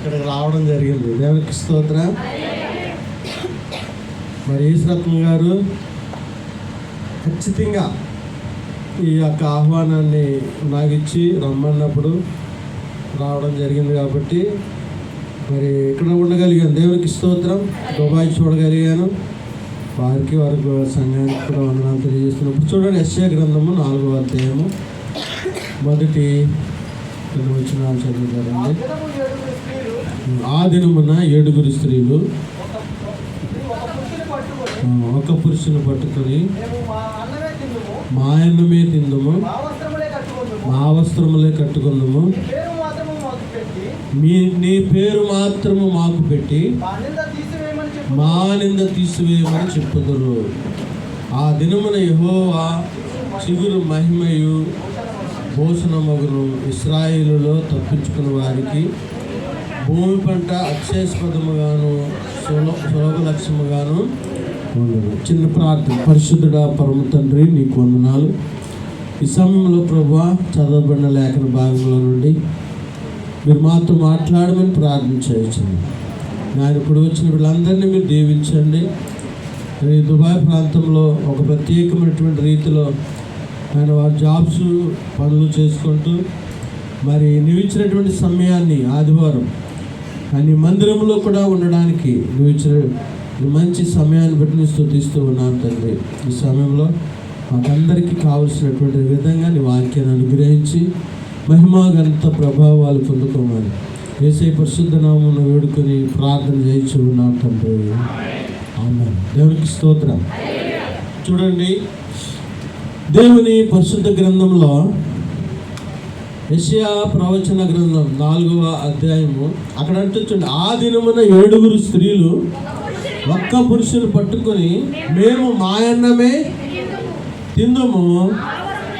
ఇక్కడికి రావడం జరిగింది. దేవునికి స్తోత్ర. మరి ఈశ్వరత్న గారు ఖచ్చితంగా ఈ యొక్క ఆహ్వానాన్ని నాకు ఇచ్చి రమ్మన్నప్పుడు రావడం జరిగింది కాబట్టి మరి ఇక్కడ ఉండగలిగాను. దేవునికి స్తోత్రం. దుబాయ్ చూడగలిగాను. వారికి వారికి సంఘానికి కూడా వందనాలు తెలియజేస్తున్నప్పుడు చూడండి ఎస్ఏ గ్రంథము నాలుగో అధ్యాయము మొదటి రెండు వచ్చిన చదువుతారండి ఆ దినమున ఏడుగురు స్త్రీలు ఒక పురుషుని పట్టుకొని మా అన్నమే తిందుము మా మా వస్త్రములే కట్టుకుందుము. మీ నీ పేరు మాత్రము మాకు పెట్టి మా నింద తీసివేయమని చెప్పు చెప్పుదురు. ఆ దినమున యహోవా చిగురు మహిమయు భూషణమగును ఇస్రాయిలులో తప్పించుకున్న వారికి భూమి పంట అక్షయస్పదముగాను సులభ సులభ లక్ష్యముగాను ఉండదు. చిన్న ప్రార్థన. పరిశుద్ధుడా పరమ తండ్రి నీకు వందనాలు. ఈ సమయంలో ప్రభా చదవబడిన లేఖన భాగంలో నుండి మీరు మాతో మాట్లాడమని ప్రార్థన చేయొచ్చింది నేను ఇప్పుడు వచ్చిన వీళ్ళందరినీ మీరు దీవించండి. ఈ దుబాయ్ ప్రాంతంలో ఒక ప్రత్యేకమైనటువంటి రీతిలో ఆయన వారి జాబ్స్ పనులు చేసుకుంటూ మరి నువ్వు ఇచ్చినటువంటి సమయాన్ని ఆదివారం కానీ మందిరంలో కూడా ఉండడానికి నువ్వు ఇచ్చిన మంచి సమయాన్ని బట్టి నేను స్థుతిస్తూ ఉన్నాను తండ్రి. ఈ సమయంలో మాకందరికీ కావలసినటువంటి విధంగా నీ వాక్యాన్ని అనుగ్రహించి మహిమా ప్రభావాలు పొందుకోమని. వేసే పరిశుద్ధ నామమును వేడుకొని ప్రార్థన చేయించు ఉన్నాను తండ్రి. ఆమె దేవునికి స్తోత్రం. చూడండి దేవుని పరిశుద్ధ గ్రంథంలో యెషయా ప్రవచన గ్రంథం నాలుగవ అధ్యాయము. అక్కడ అంటుంది ఆ దినమున ఏడుగురు స్త్రీలు ఒక్క పురుషుని పట్టుకొని మేము మాయన్నమే తిందుము.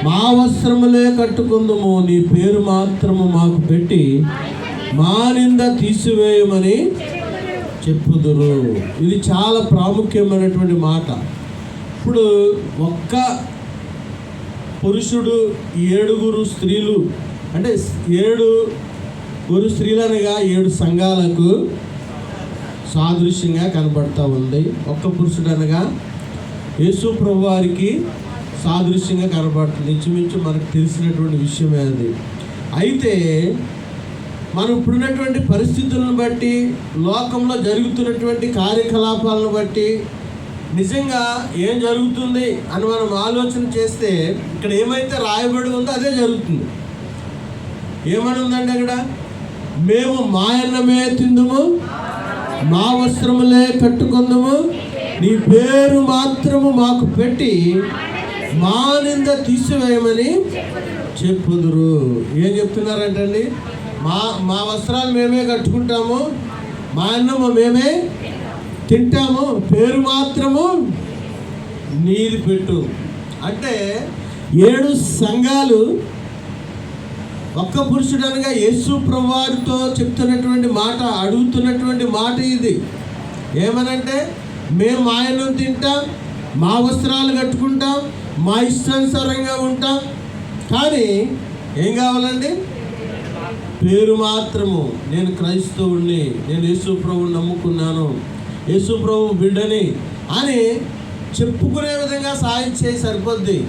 మా వస్త్రములే కట్టుకుందుము. నీ పేరు మాత్రము మాకు పెట్టి మా నింద తీసివేయమని చెప్పుదురు. ఇది చాలా ప్రాముఖ్యమైనటువంటి మాట. ఇప్పుడు ఒక్క పురుషుడు ఏడుగురు స్త్రీలు అంటే ఏడు గురు స్త్రీలనగా ఏడు సంఘాలకు సాదృశ్యంగా కనబడతా ఉంది. ఒక్క పురుషుడు అనగా యేసు ప్రభు వారికి సాదృశ్యంగా కనబడుతుంది ఇంచుమించు మనకు తెలిసినటువంటి విషయమే అది. అయితే మనం ఇప్పుడున్నటువంటి పరిస్థితులను బట్టి లోకంలో జరుగుతున్నటువంటి కార్యకలాపాలను బట్టి నిజంగా ఏం జరుగుతుంది అని మనం ఆలోచన చేస్తే ఇక్కడ ఏమైతే రాయబడి ఉందో అదే జరుగుతుంది. ఏమని ఉందండి అక్కడ? మేము మాయన్నమే తిందుము మా వస్త్రములే కట్టుకుందుము నీ పేరు మాత్రము మాకు పెట్టి మా నింద తీసివేయమని చెప్పుదురు. ఏం చెప్తున్నారంటండి? మా మా వస్త్రాలు మేమే కట్టుకుంటాము మా అన్నము మేమే తింటాము పేరు మాత్రము నీది పెట్టు. అంటే ఏడు సంఘాలు ఒక్క పురుషుడు అనగా యేసు ప్రభువారితో చెప్తున్నటువంటి మాట అడుగుతున్నటువంటి మాట ఇది. ఏమనంటే మేము ఆయన తింటాం మా వస్త్రాలు కట్టుకుంటాం మా ఇష్టానుసారంగా ఉంటాం. కానీ ఏం కావాలండి? పేరు మాత్రము. నేను క్రైస్తవుణ్ణి నేను యేసు ప్రభువుని నమ్ముకున్నాను. యేసు ప్రభు బిడ్డని అని చెప్పుకునే విధంగా సాయం చేయి సరిపోద్ది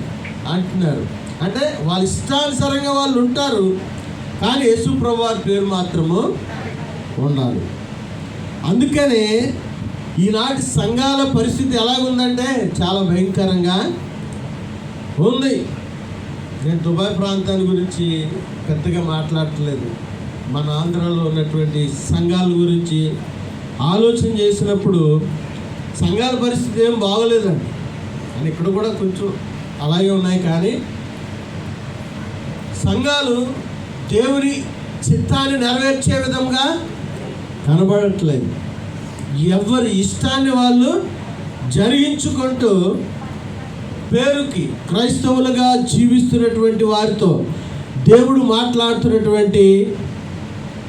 అంటున్నారు. అంటే వాళ్ళ ఇష్టానుసారంగా వాళ్ళు ఉంటారు కానీ యేసు ప్రభు వారి పేరు మాత్రము ఉండాలి. అందుకనే ఈనాటి సంఘాల పరిస్థితి ఎలాగుందంటే చాలా భయంకరంగా ఉంది. నేను దుబాయ్ ప్రాంతాన్ని గురించి పెద్దగా మాట్లాడట్లేదు. మన ఆంధ్రాలో ఉన్నటువంటి సంఘాల గురించి ఆలోచన చేసినప్పుడు సంఘాల పరిస్థితి ఏం బాగోలేదండి. అని ఇక్కడ కూడా కొంచెం అలాగే ఉన్నాయి. కానీ సంఘాలు దేవుని చిత్తాన్ని నెరవేర్చే విధంగా కనబడట్లేదు. ఎవరి ఇష్టాన్ని వాళ్ళు జరిగించుకుంటూ పేరుకి క్రైస్తవులుగా జీవిస్తున్నటువంటి వారితో దేవుడు మాట్లాడుతున్నటువంటి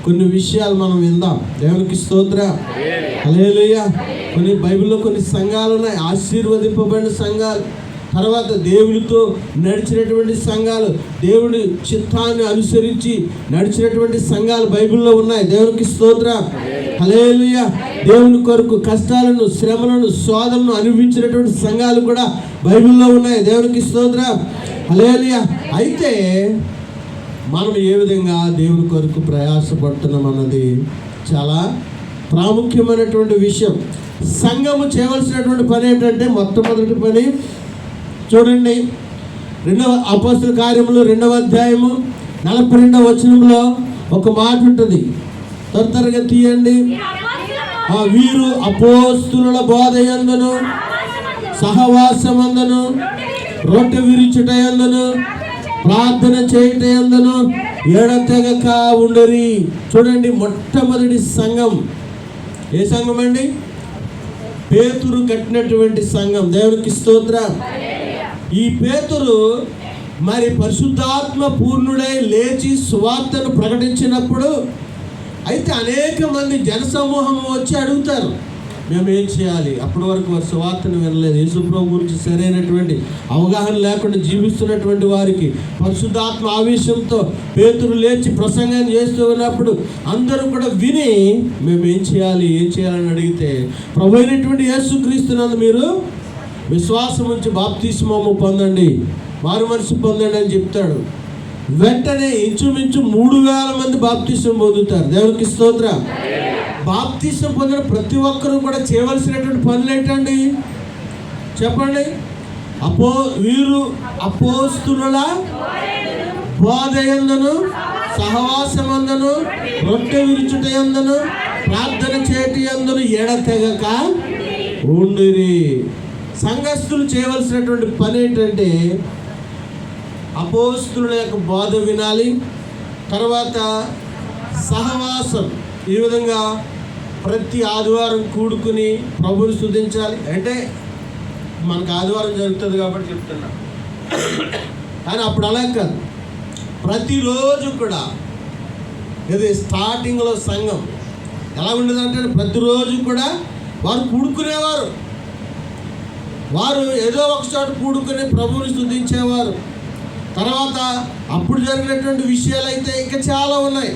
కొన్ని విషయాలు మనం విందాం. దేవునికి స్తోత్ర. హల్లెలూయా. కొన్ని బైబిల్లో కొన్ని సంఘాలు ఉన్నాయి. ఆశీర్వదింపబడిన సంఘాలు. తర్వాత దేవునితో నడిచినటువంటి సంఘాలు దేవుడి చిత్తాన్ని అనుసరించి నడిచినటువంటి సంఘాలు బైబిల్లో ఉన్నాయి. దేవునికి స్తోత్ర. హలేలుయ దేవుని కొరకు కష్టాలను శ్రమలను శోధనను అనుభవించినటువంటి సంఘాలు కూడా బైబిల్లో ఉన్నాయి. దేవునికి స్తోత్ర. హలేలుయ అయితే మనం ఏ విధంగా దేవుని కొరకు ప్రయాసపడుతున్నాం అన్నది చాలా ప్రాముఖ్యమైనటువంటి విషయం. సంఘము చేయవలసినటువంటి పని ఏంటంటే మొట్టమొదటి పని చూడండి. రెండవ అపస్తుల కార్యములు రెండవ అధ్యాయము నలభై రెండవ వచనంలో ఒక మాట ఉంటుంది. త్వర త్వరగా తీయండి. ఆ వీరు అపోస్తుల బోధ యందును సహవాసమందును రొట్టె విరుచుట యందును ప్రార్థన చేయుట యందును ఎడతెగక ఉండరి. చూడండి మొట్టమొదటి సంఘం. ఏ సంఘం అండి పేతురు కట్టినటువంటి సంఘం. దేవునికి స్తోత్ర. ఈ పేతురు మరి పరిశుద్ధాత్మ పూర్ణుడై లేచి సువార్తను ప్రకటించినప్పుడు అయితే అనేక మంది జనసమూహం వచ్చి అడుగుతారు మేము ఏం చేయాలి? అప్పటి వరకు వారు సువార్తను వినలేదు. యేసుప్రభు గురించి సరైనటువంటి అవగాహన లేకుండా జీవిస్తున్నటువంటి వారికి పరిశుద్ధాత్మ ఆవేశంతో పేతురు లేచి ప్రసంగం చేస్తూ ఉన్నప్పుడు అందరూ కూడా విని మేము ఏం చేయాలి? ఏం చేయాలని అడిగితే ప్రభు అయినటువంటి యేసుక్రీస్తునందు మీరు విశ్వాసం ఉంచి బాప్తిస్మము పొందండి. మారు మనసు పొందండి అని చెప్తాడు. వెంటనే ఇంచుమించు మూడు వేల మంది బాప్తిసం పొందుతారు. దేవునికి స్తోత్ర. బాప్తిసం పొందిన ప్రతి ఒక్కరూ కూడా చేయవలసినటువంటి పనులు ఏంటండి చెప్పండి. అపో వీరు అపోస్తుల బోధయందును సహవాసమందును రొట్టె విరుచుటయందును ప్రార్థన చేటి అందును ఎడతెగక ఉండిరి. సంఘస్థులు చేయవలసినటువంటి పని ఏంటంటే అపోస్తుల యొక్క బోధ వినాలి తర్వాత సహవాసం. ఈ విధంగా ప్రతి ఆదివారం కూడుకుని ప్రభుని స్తుతించాలి. అంటే మనకు ఆదివారం జరుగుతుంది కాబట్టి చెప్తున్నా. కానీ అప్పుడు అలా కాదు. ప్రతిరోజు కూడా ఇది స్టార్టింగ్లో సంఘం ఎలా ఉండేదంటే ప్రతిరోజు కూడా వారు కూడుకునేవారు. వారు ఏదో ఒక చోట కూడుకుని ప్రభువుని స్థుతించేవారు. తర్వాత అప్పుడు జరిగినటువంటి విషయాలు అయితే ఇంకా చాలా ఉన్నాయి.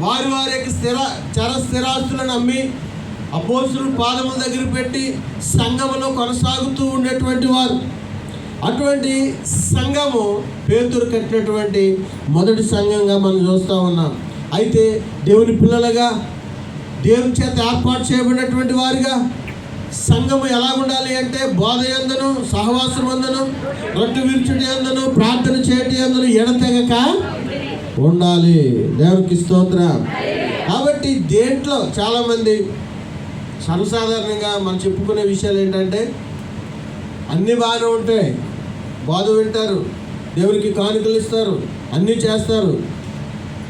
వారి వారి యొక్క స్థిర చర స్థిరాస్తులను అమ్మి అపోసులు పాదముల దగ్గర పెట్టి సంఘములో కొనసాగుతూ ఉండేటువంటి వారు. అటువంటి సంఘము పేతురు కట్టినటువంటి మొదటి సంఘంగా మనం చూస్తూ ఉన్నాం. అయితే దేవుని పిల్లలుగా దేవుని చేత ఏర్పాటు చేయబడినటువంటి వారిగా సంఘము ఎలా ఉండాలి అంటే బోధ ఎందును సహవాసం అందను రొట్టె విరుచుటి ఎందును ప్రార్థన చేయటి ఎందును ఎడతెగక ఉండాలి. దేవునికి స్తోత్ర. కాబట్టి దేంట్లో చాలామంది సర్వసాధారణంగా మనం చెప్పుకునే విషయాలు ఏంటంటే అన్నీ బాగానే ఉంటాయి. బోధ వింటారు. దేవునికి కానుకలు ఇస్తారు. అన్నీ చేస్తారు.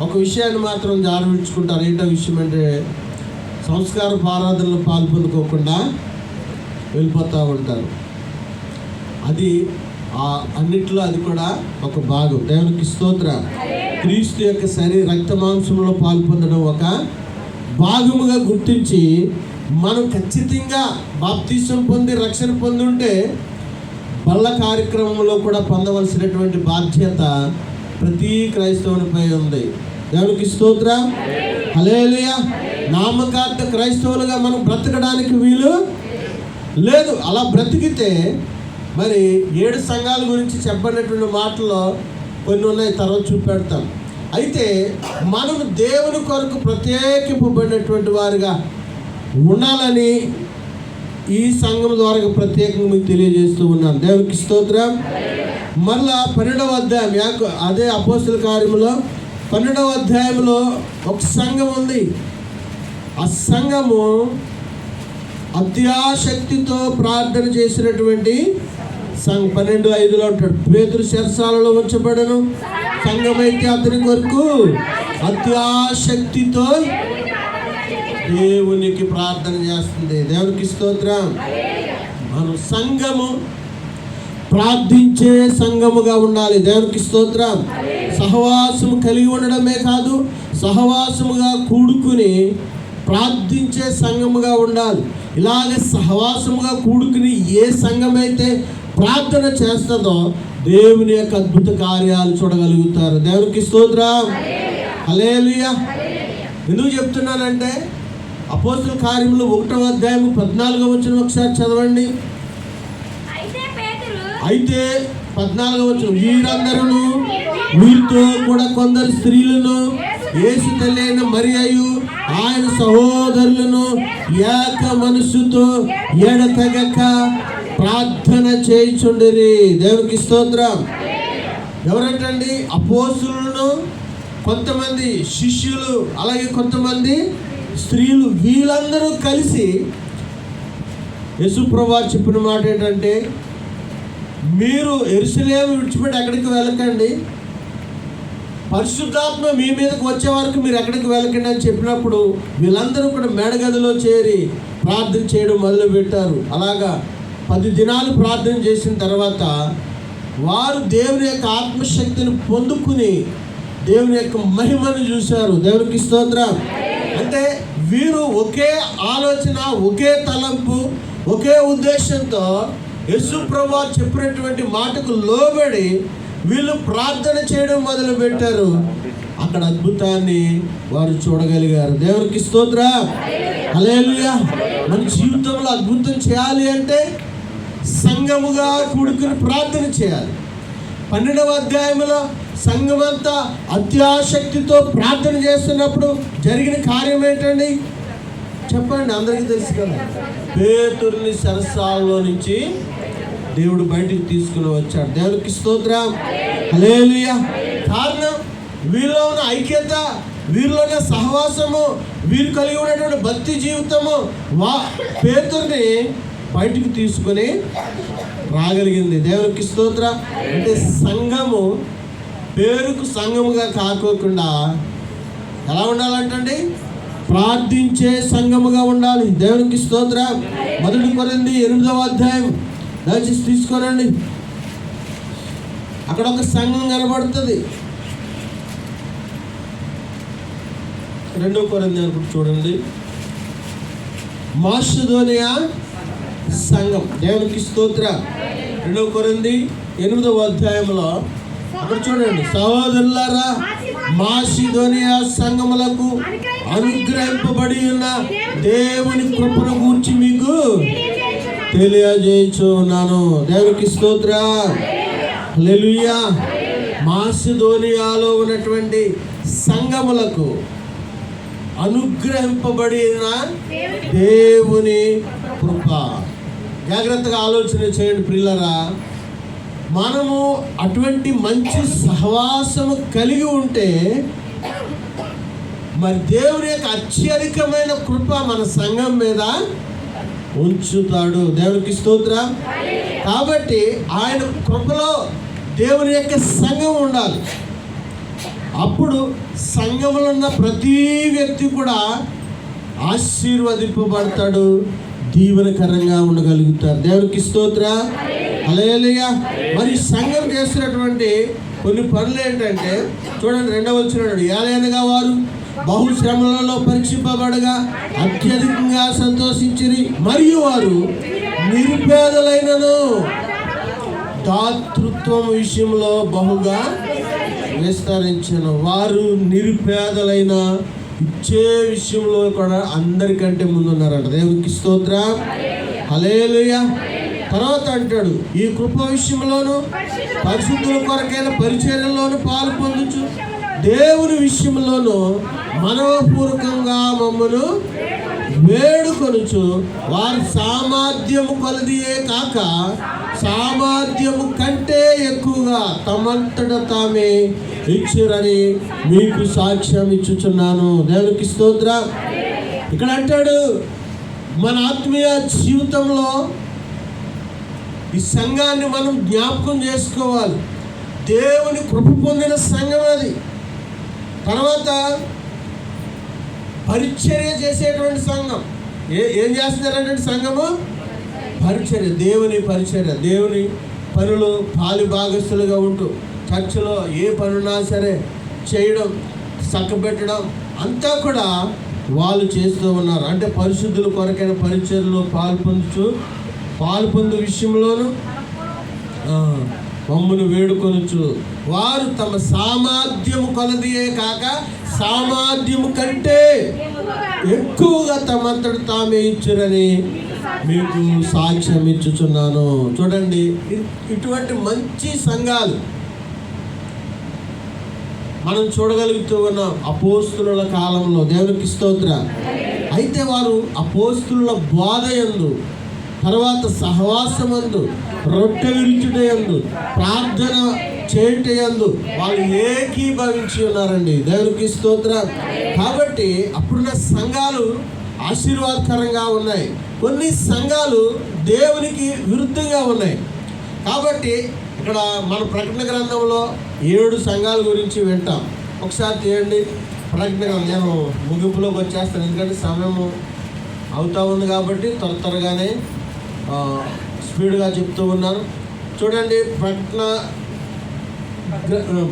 ఒక విషయాన్ని మాత్రం జారవించుకుంటారు. ఏంటో విషయం అంటే సంస్కార ఆరాధనలు పాల్పొందుకోకుండా వెళ్ళిపోతూ ఉంటారు. అది ఆ అన్నిట్లో అది కూడా ఒక భాగం. దేవునికి స్తోత్ర. క్రీస్తు యొక్క శరీర రక్త మాంసంలో పాల్పొందడం ఒక భాగముగా గుర్తించి మనం ఖచ్చితంగా బాప్తీసం పొంది రక్షణ పొంది ఉంటే బల్ల కార్యక్రమంలో కూడా పొందవలసినటువంటి బాధ్యత ప్రతి క్రైస్తవునిపై ఉంది. దేవునికి స్తోత్ర. హలేలుయ నామకార్థ క్రైస్తవులుగా మనం బ్రతకడానికి వీలు లేదు అలా బ్రతికితే మరి ఏడు సంఘాల గురించి చెప్పినటువంటి మాటల్లో కొన్ని ఉన్నాయి తర్వాత చూపెడతాం అయితే మనం దేవుని కొరకు ప్రత్యేకింపబడినటువంటి వారుగా ఉండాలని ఈ సంఘం ద్వారా ప్రత్యేకంగా మీకు తెలియజేస్తూ ఉన్నాం దేవునికి స్తోత్రం. మళ్ళా పన్నెండవ అధ్యాయం యాకు అదే అపోస్తుల కార్యములో పన్నెండవ అధ్యాయంలో ఒక సంఘం ఉంది. ఆ సంఘము అత్యాశక్తితో ప్రార్థన చేసినటువంటి సంఘ పన్నెండు ఐదులో ఉంటాడు. పేతురు శరసాలలో ఉంచబడను. సంఘమైతే అతని కొరకు అత్యాశక్తితో దేవునికి ప్రార్థన చేస్తుంది. దేవునికి స్తోత్రం. మనం సంఘము ప్రార్థించే సంఘముగా ఉండాలి. దేవునికి స్తోత్రం. సహవాసము కలిగి ఉండడమే కాదు సహవాసముగా కూడుకుని ప్రార్థించే సంఘముగా ఉండాలి. ఇలాగ సహవాసముగా కూడుకుని ఏ సంఘమైతే ప్రార్థన చేస్తుందో దేవుని యొక్క అద్భుత కార్యాలు చూడగలుగుతారు. దేవునికి స్తోత్రం. హల్లెలూయా. ఎందుకు చెప్తున్నానంటే అపోస్తుల కార్యములు ఒకటో అధ్యాయం పద్నాలుగో వచ్చిన ఒకసారి చదవండి. అయితే అయితే పద్నాలుగో వచ్చిన వీరందరూ వీరితో కూడా కొందరు స్త్రీలను యేసు తల్లి అయిన మరియయు ఆయన సహోదరులను ఏక మనస్సుతో ఎడతగక ప్రార్థన చేయుచుండిరి. దేవునికి స్తోత్రం. ఎవరంటండి? అపోసులను కొంతమంది శిష్యులు అలాగే కొంతమంది స్త్రీలు వీళ్ళందరూ కలిసి యశుప్రభా చెప్పిన మాట ఏంటంటే మీరు ఎరుసలేము విడిచిపెట్టి ఎక్కడికి వెళ్ళకండి. పరిశుద్ధాత్మ మీ మీదకి వచ్చే వరకు మీరు ఎక్కడికి వెళ్ళకండి అని చెప్పినప్పుడు వీళ్ళందరూ కూడా మేడగదిలో చేరి ప్రార్థన చేయడం మొదలుపెట్టారు. అలాగా పది దినాలు ప్రార్థన చేసిన తర్వాత వారు దేవుని యొక్క ఆత్మశక్తిని పొందుకుని దేవుని యొక్క మహిమను చూశారు. దేవునికి స్తోత్రం. అంటే వీరు ఒకే ఆలోచన ఒకే తలంపు ఒకే ఉద్దేశంతో యశు ప్రభా చెప్పినటువంటి మాటకు లోబడి వీళ్ళు ప్రార్థన చేయడం మొదలు పెట్టారు అక్కడ అద్భుతాన్ని వారు చూడగలిగారు. దేవునికి స్తోత్ర. అలేలుగా మన జీవితంలో అద్భుతం చేయాలి అంటే సంఘముగా కూడుకుని ప్రార్థన చేయాలి. పన్నెండవ అధ్యాయంలో సంఘమంతా అత్యాశక్తితో ప్రార్థన చేస్తున్నప్పుడు జరిగిన కార్యం ఏంటండి? చెప్పండి అందరికీ తెలుసు కదా. పేతుర్ని సరస్సాల్లో నుంచి దేవుడు బయటికి తీసుకుని వచ్చాడు. దేవుడికి స్తోత్రం. హలేలుయ కారణం వీరిలో ఉన్న ఐక్యత వీరిలో ఉన్న సహవాసము వీరు కలిగి ఉన్నటువంటి భక్తి జీవితము వా పేతుని బయటికి తీసుకొని రాగలిగింది. దేవునికి స్తోత్ర. అంటే సంఘము పేరుకు సంఘముగా కాకోకుండా ఎలా ఉండాలంటండి? ప్రార్థించే సంఘముగా ఉండాలి. దేవునికి స్తోత్ర. మొదటి కొరింది ఎనిమిదవ అధ్యాయం. దయచేసి తీసుకోనండి. అక్కడ ఒక సంఘం కనబడుతుంది. రెండో కొరంది అనుకుంటు చూడండి. మాషుధోనియా సంఘం. దేవునికి స్తోత్ర. రెండవ కొరంది ఎనిమిదవ అధ్యాయంలో అక్కడ చూడండి. సహోదరులారా మాసిధోనియా సంఘములకు అనుగ్రహింపబడి ఉన్న దేవుని కృపను గురించి మీకు తెలియజేయచ్చు ఉన్నాను దేవునికి స్తోత్ర. హల్లెలూయా. మాసిధోనియాలో ఉన్నటువంటి సంఘములకు అనుగ్రహింపబడిన దేవుని కృప. జాగ్రత్తగా ఆలోచన చేయండి పిల్లరా మనము అటువంటి మంచి సహవాసము కలిగి ఉంటే మరి దేవుని యొక్క అత్యధికమైన కృప మన సంఘం మీద ఉంచుతాడు. దేవునికి స్తోత్రం. కాబట్టి ఆయన కృపలో దేవుని యొక్క సంఘం ఉండాలి. అప్పుడు సంఘంలో ఉన్న ప్రతి వ్యక్తి కూడా ఆశీర్వదింపబడతాడు. దీవెనకరంగా ఉండగలుగుతారు. దేవునికి స్తోత్ర. హల్లెలూయా. మరి సంఘం చేస్తున్నటువంటి కొన్ని పనులు ఏంటంటే చూడండి రెండవ వచ్చినాడు ఏలైనగా వారు బహుశ్రమలలో పరీక్షింపబడగా అత్యధికంగా సంతోషించిరి. మరియు వారు నిరుపేదలైనను. దాతృత్వం విషయంలో బహుగా విస్తరించిన. వారు నిరుపేదలైన ఇచ్చే విషయంలో కూడా అందరికంటే ముందున్నారంట. దేవునికి స్తోత్ర. హలేలుయ తర్వాత అంటాడు ఈ కృప విషయంలోను పరిశుద్ధుల కొరకైన పరిచర్యలోను పాలు పొందుచు. దేవుని విషయంలోనూ మనవపూర్వకంగా మమ్మను వేడుకొనుచు వారి సామర్థ్యము కొలదియే కాక సామర్థ్యము కంటే ఎక్కువగా తమంతట తామే ఇచ్చురని మీకు సాక్ష్యం ఇచ్చుచున్నాను. దేవునికి స్తోత్ర. ఇక్కడ అంటాడు మన ఆత్మీయ జీవితంలో ఈ సంఘాన్ని మనం జ్ఞాపకం చేసుకోవాలి. దేవుని కృప పొందిన సంఘం అది. తర్వాత పరిచర్య చేసేటువంటి సంఘం. ఏ ఏం చేస్తున్నారంటే సంఘము? పరిచర్య దేవుని పరిచర్య దేవుని పనులు పాలు భాగస్తులుగా ఉంటూ చర్చిలో ఏ పనున్నా సరే చేయడం చక్కబెట్టడం అంతా కూడా వాళ్ళు చేస్తూ ఉన్నారు. అంటే పరిశుద్ధుల కొరకైన పరిచర్లో పాల్పొందుచు పాల్పొందు విషయంలోనూ మమ్మను వేడుకొనుచు. వారు తమ సామర్థ్యము కొలదియే కాక సామర్థ్యము కంటే ఎక్కువగా తమంతట తామే ఇచ్చురని మీకు సాక్ష్యం ఇచ్చుచున్నాను. చూడండి ఇటువంటి మంచి సంఘాలు మనం చూడగలుగుతూ ఉన్నాం అపోస్తుల కాలంలో. దేవునికి స్తోత్ర. అయితే వారు అపోస్తుల బోధ యందు తర్వాత సహవాసమందు రొట్టె విరుచుటయందు ప్రార్థన చేయుటయందు వాళ్ళు ఏకీభవించి ఉన్నారండి. దేవునికి స్తోత్రం. కాబట్టి అప్పుడున్న సంఘాలు ఆశీర్వాదకరంగా ఉన్నాయి. కొన్ని సంఘాలు దేవునికి విరుద్ధంగా ఉన్నాయి. కాబట్టి ఇక్కడ మన ప్రకటన గ్రంథంలో ఏడు సంఘాల గురించి వింటాం. ఒకసారి తీయండి. ప్రకటన గ్రంథం నేను ముగింపులోకి వచ్చేస్తాను. ఎందుకంటే సమయం అవుతూ ఉంది కాబట్టి త్వర త్వరగానే స్పీడ్గా చెప్తూ ఉన్నాను చూడండి ప్రకటన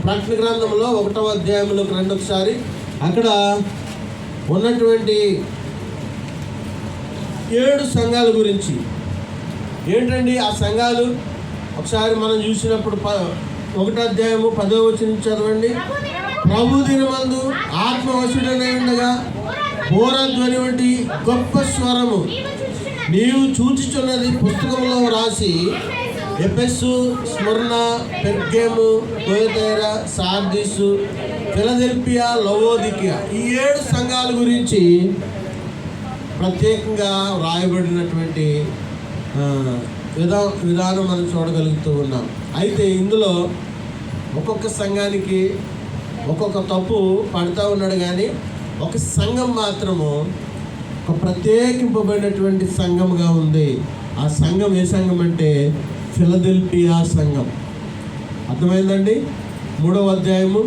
ప్రకటన గ్రంథంలో ఒకటవ అధ్యాయంలోకి రండి ఒకసారి. అక్కడ ఉన్నటువంటి ఏడు సంఘాల గురించి. ఏంటండి ఆ సంఘాలు? ఒకసారి మనం చూసినప్పుడు ప ఒకటో అధ్యాయము పదో వచ్చిన చదవండి. ప్రభు దినమందు ఆత్మవశుడనై ఉండగా బోరధ్వని వంటి గొప్ప స్వరము. నీవు చూచుచున్నది పుస్తకంలో రాసి ఎపెస్సు స్మరణ పెర్గేము తోయతేర సార్దిసు ఫిలదెల్పియా లవోదికియా ఈ ఏడు సంఘాల గురించి ప్రత్యేకంగా వ్రాయబడినటువంటి విధా విధానం మనం చూడగలుగుతూ ఉన్నాం. అయితే ఇందులో ఒక్కొక్క సంఘానికి ఒక్కొక్క తప్పు పడుతూ ఉన్నాడు కానీ ఒక సంఘం మాత్రము ఒక ప్రత్యేకింపబడినటువంటి సంఘముగా ఉంది. ఆ సంఘం ఏ సంఘం అంటే ఫిలదెల్పియా సంఘం. అర్థమైందండి? మూడవ అధ్యాయము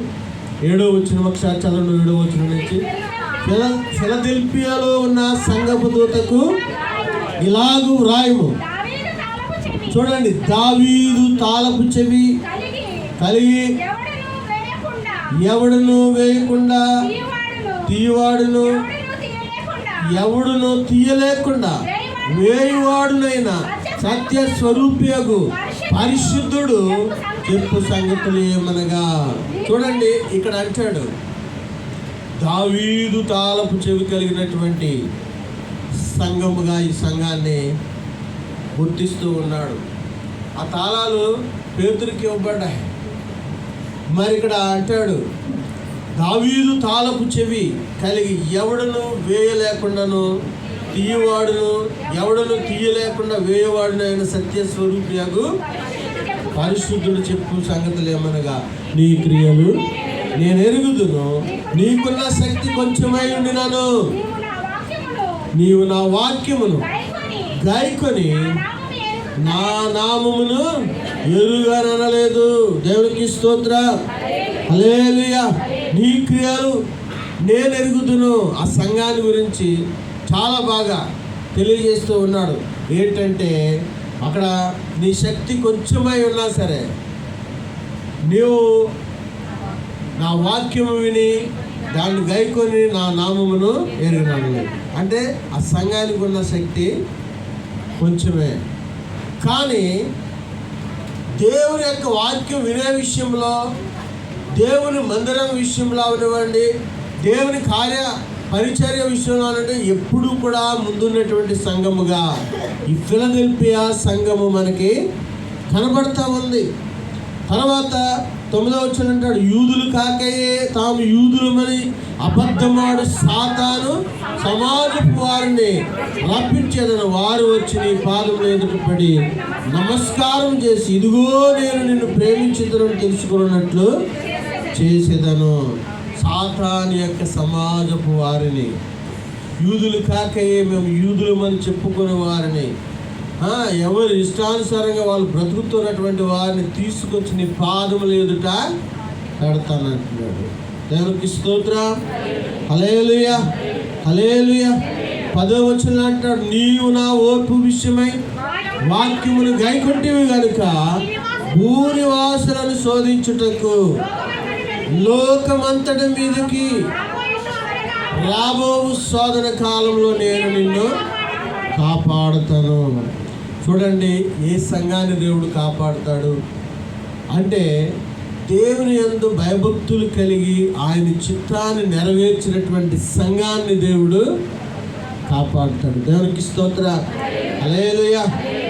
ఏడో వచ్చిన ఒకసారి చదవండి ఏడో వచ్చిన నుంచి. ఫిల ఫిలదెల్పియాలో ఉన్న సంఘపు దూతకు ఇలాగు వ్రాయము. చెవి చూడండి దావీదు తాళపు చెవి కలిగి ఎవడును వేయకుండా తీయవాడును ఎవడును తీయలేకుండా వేయువాడునైనా సత్య స్వరూపియగు పరిశుద్ధుడు చెప్పు సంగతులు ఏమనగా? చూడండి ఇక్కడ అంటాడు. దావీదు తాళపు చెవి కలిగినటువంటి సంఘముగా ఈ సంఘాన్ని గుర్తిస్తూ ఉన్నాడు. ఆ తాళాలు పేతురికి ఇవ్వబడ్డాయి. మరి ఇక్కడ అంటాడు దావీదు తాళపు చెవి కలిగి ఎవడను వేయలేకుండాను తీయవాడును ఎవడను తీయలేకుండా వేయవాడును అయిన సత్యస్వరూపియగు పరిశుద్ధుడు చెప్పు సంగతులు ఏమనగా నీ క్రియలు నేను ఎరుగుదును నీకున్న శక్తి కొంచెమై ఉండినాను. నీవు నా వాక్యమును గాయకొని నా నామమును ఎరుగనలేదు దేవునికి స్తోత్ర. అలేలుయా నీ క్రియలు నేను ఎరుగుదును ఆ సంఘాన్ని గురించి చాలా బాగా తెలియజేస్తూ ఉన్నాడు. ఏంటంటే అక్కడ నీ శక్తి కొంచెమై ఉన్నా సరే నీవు నా వాక్యము విని దాన్ని గైకొని నా నామమును ఎరిగినాను అంటే ఆ సంఘానికి ఉన్న శక్తి కొంచెమే. కానీ దేవుని యొక్క వాక్యం వినే విషయంలో దేవుని మందిరం విషయంలో అవనివ్వండి దేవుని కార్య పరిచర్య విషయంలో అంటే ఎప్పుడూ కూడా ముందున్నటువంటి సంఘముగా ఈ ఫిలదెల్పియా సంఘము మనకి కనబడతా ఉంది. తర్వాత తొమ్మిదో వచ్చిన అంటాడు యూదులు కాకయే తాము యూదులమని అబద్ధమాడు సాతాను సమాజపు వారిని రప్పించేదని. వారు వచ్చి నీ పాదములు ఎదుటపడి నమస్కారం చేసి ఇదిగో నేను నిన్ను ప్రేమించుదనని తెలుసుకున్నట్లు చేసేదను సాతాను యొక్క సమాజపు వారిని. యూదులు కాకయే మేము యూదులమని చెప్పుకునే వారిని. ఎవరు ఇష్టానుసారంగా వాళ్ళు బ్రతుకుతున్నటువంటి వారిని తీసుకొచ్చి నీ పాదములు ఎదుట పెడతానంటున్నాడు. దేవునికి స్తోత్ర. హలేలుయ హలేలుయ పదో వచ్చిన అంటాడు నీవు నా ఓర్పు విషయమై వాక్యములు గైకొంటివి గనుక భూనివాసులను శోధించుటకు లోకమంతటి మీదకి రాబో శోధన కాలంలో నేను నిన్ను కాపాడుతాను. చూడండి ఏ సంఘాన్ని దేవుడు కాపాడుతాడు? అంటే దేవుని ఎందు భయభక్తులు కలిగి ఆయన చిత్తాన్ని నెరవేర్చినటువంటి సంఘాన్ని దేవుడు కాపాడుతాడు. దేవునికి స్తోత్ర. అలేలుయ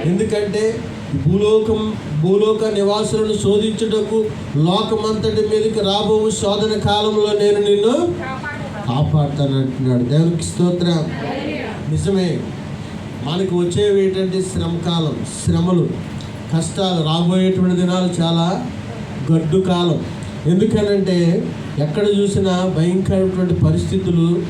ఎందుకంటే భూలోకం భూలోక నివాసులను శోధించుటకు లోకమంతటి మీదకి రాబో శోధన కాలంలో నేను నిన్ను కాపాడుతాను అంటున్నాడు. దేవునికి స్తోత్ర. నిజమే. మనకు వచ్చేవి ఏంటంటే శ్రమకాలం శ్రమలు. కష్టాలు రాబోయేటువంటి దినాలు చాలా గడ్డు కాలం ఎందుకనంటే ఎక్కడ చూసినా భయంకరమైనటువంటి పరిస్థితులు